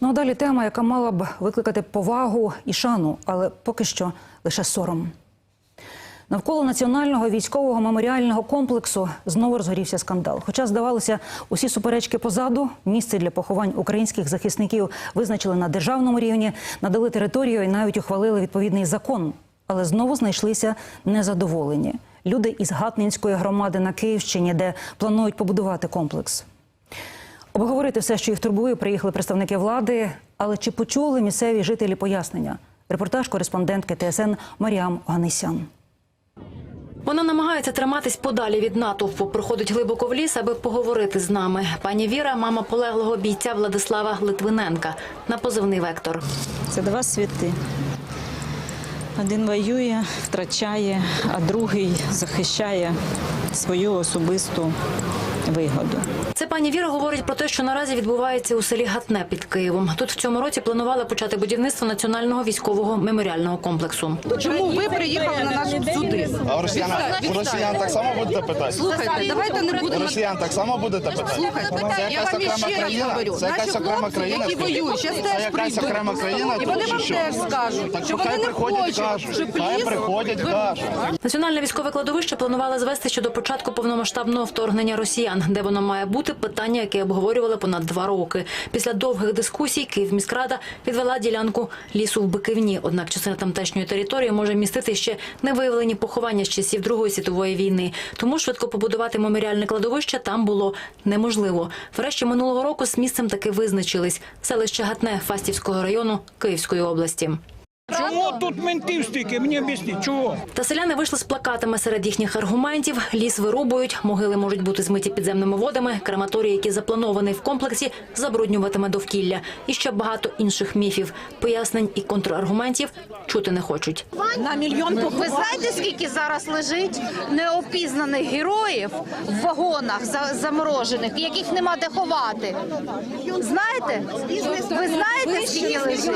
Ну а далі тема, яка мала б викликати повагу і шану, але поки що лише сором. Навколо національного військового меморіального комплексу знову розгорівся скандал. Хоча, здавалося, усі суперечки позаду, місце для поховань українських захисників визначили на державному рівні, надали територію і навіть ухвалили відповідний закон. Але знову знайшлися незадоволені люди із Гатнинської громади на Київщині, де планують побудувати комплекс. Обговорити все, що їх турбує, приїхали представники влади. Але чи почули місцеві жителі пояснення? Репортаж кореспондентки ТСН Маріам Ганисян. Вона намагається триматись подалі від натовпу, проходить глибоко в ліс, аби поговорити з нами. Пані Віра, мама полеглого бійця Владислава Литвиненка, на позивний вектор. Це два світи. Один воює, втрачає, а другий захищає свою особисту вигоду. Це пані Віра говорить про те, що наразі відбувається у селі Гатне під Києвом. Тут в цьому році планували почати будівництво національного військового меморіального комплексу. Чому ви приїхали на сюди? А у росіян, у росіян так само будете питати? Слухайте, давайте не У будемо. росіян так само будете питати? Слухайте, це я якась вам окрема ще раз країна? говорю. Це якась Наші окрема хлопці, країна? які воюють, щас Це теж якась прийдуть. окрема країна? І тут вони чи вам що? теж скажуть, Так що хай вони не приходять хочуть, кажуть. щоб Хай приходять кажуть. Національне військове кладовище планували звести ще до початку повномасштабного вторгнення росіян, де воно має бути питання, яке обговорювали понад два роки. Після довгих дискусій Київміськрада відвела ділянку лісу в Биківні. Однак частина тамтешньої території може містити ще невиявлені поховання з часів Другої світової війни. Тому швидко побудувати меморіальне кладовище там було неможливо. Врешті минулого року з місцем таки визначились селище Гатне Фастівського району Київської області. Чому тут ментів стільки? Мені об'ясніть, чого? Та селяни вийшли з плакатами серед їхніх аргументів. Ліс вирубують, могили можуть бути змиті підземними водами, крематорій, який запланований в комплексі, забруднюватиме довкілля. І ще багато інших міфів. Пояснень і контраргументів чути не хочуть. На мільйон Ви знаєте, скільки зараз лежить неопізнаних героїв в вагонах за- заморожених, яких нема де ховати? Знаєте? Ви знаєте, лежить?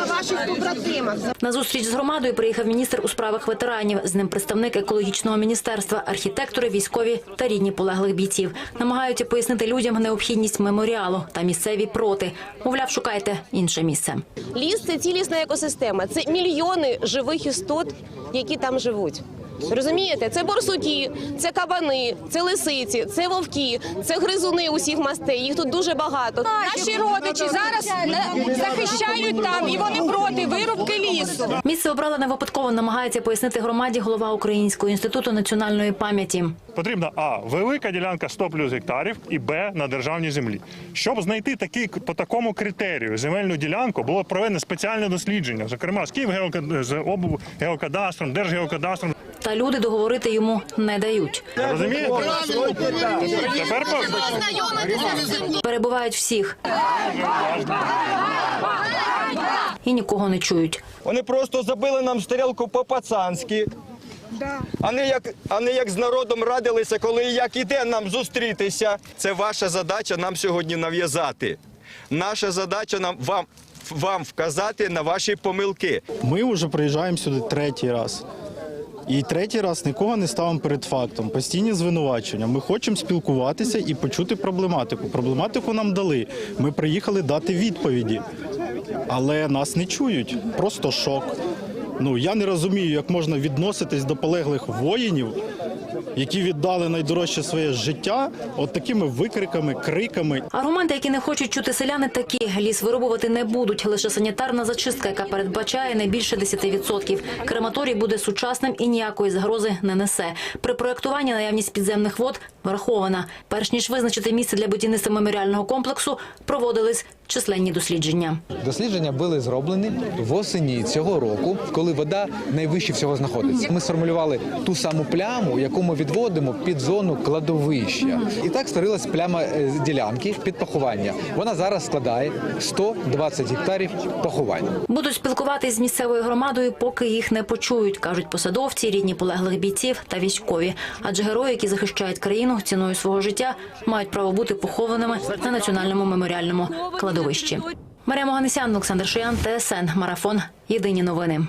На зустріч з громадою приїхав міністр у справах ветеранів. З ним представник екологічного міністерства, архітектори, військові та рідні полеглих бійців. Намагаються пояснити людям необхідність меморіалу та місцеві проти. Мовляв, шукайте інше місце. Ліс це цілісна екосистема. Це мільйони живих істот, які там живуть. Розумієте, це борсуки, це кабани, це лисиці, це вовки, це гризуни усіх мастей. Їх тут дуже багато. Наші родичі зараз не захищають там, і вони проти вирубки лісу. Місце обрала не випадково, намагається пояснити громаді голова Українського інституту національної пам'яті. Потрібна а велика ділянка 100 плюс гектарів і б на державній землі. Щоб знайти такий по такому критерію земельну ділянку, було проведено спеціальне дослідження, зокрема з Київгеока- з облгеокадастром, Держгеокадастром. Та люди договорити йому не дають. Розумієте? Тепер Перебувають всіх. І нікого не чують. Вони просто забили нам стрілку по-пацанськи. А не, як, а не як з народом радилися, коли і як іде нам зустрітися. Це ваша задача нам сьогодні нав'язати. Наша задача нам вам, вам вказати на ваші помилки. Ми вже приїжджаємо сюди третій раз. І третій раз нікого не ставимо перед фактом. Постійні звинувачення. Ми хочемо спілкуватися і почути проблематику. Проблематику нам дали. Ми приїхали дати відповіді, але нас не чують. Просто шок. Ну я не розумію, як можна відноситись до полеглих воїнів, які віддали найдорожче своє життя, от такими викриками, криками. Аргументи, які не хочуть чути селяни, такі ліс вирубувати не будуть. Лише санітарна зачистка, яка передбачає не більше 10%. Крематорій буде сучасним і ніякої загрози не несе. При проєктуванні наявність підземних вод врахована. Перш ніж визначити місце для будівництва меморіального комплексу, проводились численні дослідження. Дослідження були зроблені восені цього року, коли вода найвище всього знаходиться. Ми сформулювали ту саму пляму, яку ми відводимо під зону кладовища. І так створилась пляма е, ділянки під поховання. Вона зараз складає 120 гектарів поховань. Будуть спілкуватись з місцевою громадою, поки їх не почують, кажуть посадовці, рідні полеглих бійців та військові. Адже герої, які захищають країну ціною свого життя, мають право бути похованими на національному меморіальному кладовищі. Марія Моганесян, Олександр Шиян, ТСН, Марафон. Єдині новини.